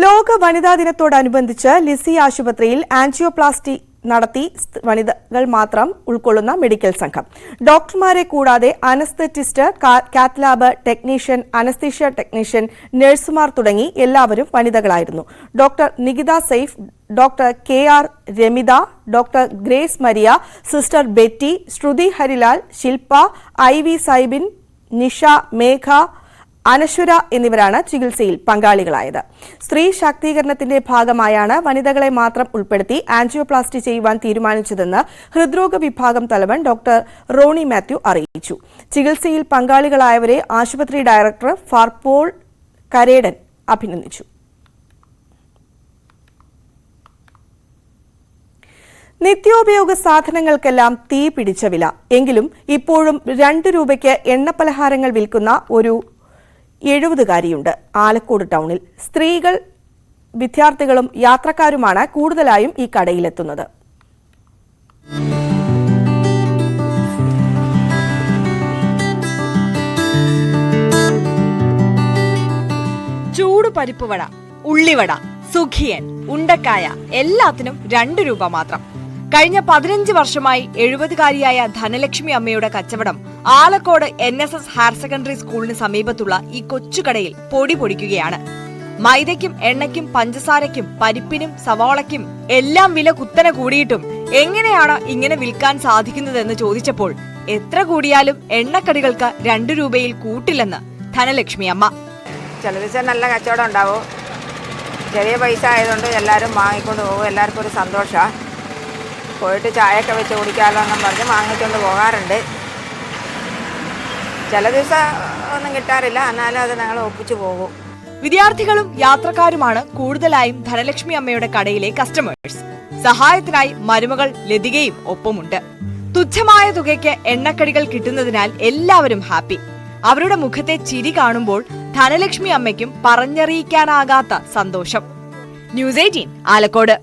ലോക വനിതാ ദിനത്തോടനുബന്ധിച്ച് ലിസി ആശുപത്രിയിൽ ആൻജിയോപ്ലാസ്റ്റി നടത്തി വനിതകൾ മാത്രം ഉൾക്കൊള്ളുന്ന മെഡിക്കൽ സംഘം. ഡോക്ടർമാരെ കൂടാതെ anaesthetist cath lab technician anaesthesia technician നഴ്സുമാർ തുടങ്ങി എല്ലാവരും വനിതകളായിരുന്നു. Doctor Nikita Saif doctor K R Ramitha doctor Grace Maria sister Betty Shruthi Harilal Shilpa I V Saibin Nisha Megha Anaswara എന്നിവരാണ് ചികിത്സയിൽ പങ്കാളികളായത്. സ്ത്രീ ശാക്തീകരണത്തിന്റെ ഭാഗമായാണ് വനിതകളെ മാത്രം ഉൾപ്പെടുത്തി ആൻജിയോപ്ലാസ്റ്റി ചെയ്യുവാൻ തീരുമാനിച്ചതെന്ന് ഹൃദ്രോഗ വിഭാഗം തലവൻ ഡോക്ടർ റോണി മാത്യു അറിയിച്ചു. ചികിത്സയിൽ പങ്കാളികളായവരെ ആശുപത്രി ഡയറക്ടർ ഫാർപോൾ കരേഡൻ അഭിനന്ദിച്ചു. നിത്യോപയോഗ സാധനങ്ങൾക്കെല്ലാം തീ പിടിച്ച വില. എങ്കിലും ഇപ്പോഴും രണ്ട് രൂപയ്ക്ക് എണ്ണപ്പലഹാരങ്ങൾ വിൽക്കുന്ന ഒരു എഴുപതുകാരിയുണ്ട്. ആലക്കോട് ടൗണിൽ സ്ത്രീകൾ വിദ്യാർത്ഥികളും യാത്രക്കാരുമാണ് കൂടുതലായും ഈ കടയിലെത്തുന്നത്. ചൂട് പരിപ്പ് പരിപ്പുവട ഉള്ളിവട സുഖിയൻ ഉണ്ടക്കായ എല്ലാത്തിനും രണ്ട് രൂപ മാത്രം. കഴിഞ്ഞ പതിനഞ്ച് വർഷമായി എഴുപതുകാരിയായ ധനലക്ഷ്മി അമ്മയുടെ കച്ചവടം Alakode N S S higher secondary സ്കൂളിന് സമീപത്തുള്ള ഈ കൊച്ചുകടയിൽ പൊടി പൊടിക്കുകയാണ്. മൈദയ്ക്കും എണ്ണയ്ക്കും പഞ്ചസാരയ്ക്കും പരിപ്പിനും സവാളയ്ക്കും എല്ലാം വില കുത്തനെ കൂടിയിട്ടും എങ്ങനെയാണ് ഇങ്ങനെ വിൽക്കാൻ സാധിക്കുന്നതെന്ന് ചോദിച്ചപ്പോൾ എത്ര കൂടിയാലും എണ്ണക്കടികൾക്ക് രണ്ടു രൂപയിൽ കൂട്ടില്ലെന്ന് ധനലക്ഷ്മി അമ്മ. ചില ദിവസം നല്ല കച്ചവടം ഉണ്ടാവും. ചെറിയ പൈസ ആയതുകൊണ്ട് എല്ലാവരും വാങ്ങിക്കൊണ്ട് പോകും. എല്ലാവർക്കും ഒരു സന്തോഷമാണ് പോയിട്ട് ചായയൊക്കെ വെച്ച് കുടിക്കാമല്ലോ എന്നും പറഞ്ഞ് വാങ്ങിക്കൊണ്ട് പോകാറുണ്ട്. ചില ദിവസം ഒന്നും കിട്ടാറില്ല എന്നാലും അത് ഞങ്ങൾ ഒപ്പിച്ചു പോകും. വിദ്യാർത്ഥികളും യാത്രക്കാരുമാണ് കൂടുതലായും ധനലക്ഷ്മി അമ്മയുടെ കടയിലെ കസ്റ്റമേഴ്സ് സഹായത്തിനായി മരുമകൾ ലതികയും ഒപ്പമുണ്ട്. തുച്ഛമായ തുകയ്ക്ക് എണ്ണക്കടികൾ കിട്ടുന്നതിനാൽ എല്ലാവരും ഹാപ്പി. അവരുടെ മുഖത്തെ ചിരി കാണുമ്പോൾ ധനലക്ഷ്മി അമ്മയ്ക്കും പറഞ്ഞറിയിക്കാനാകാത്ത സന്തോഷം. News eighteen Alakode.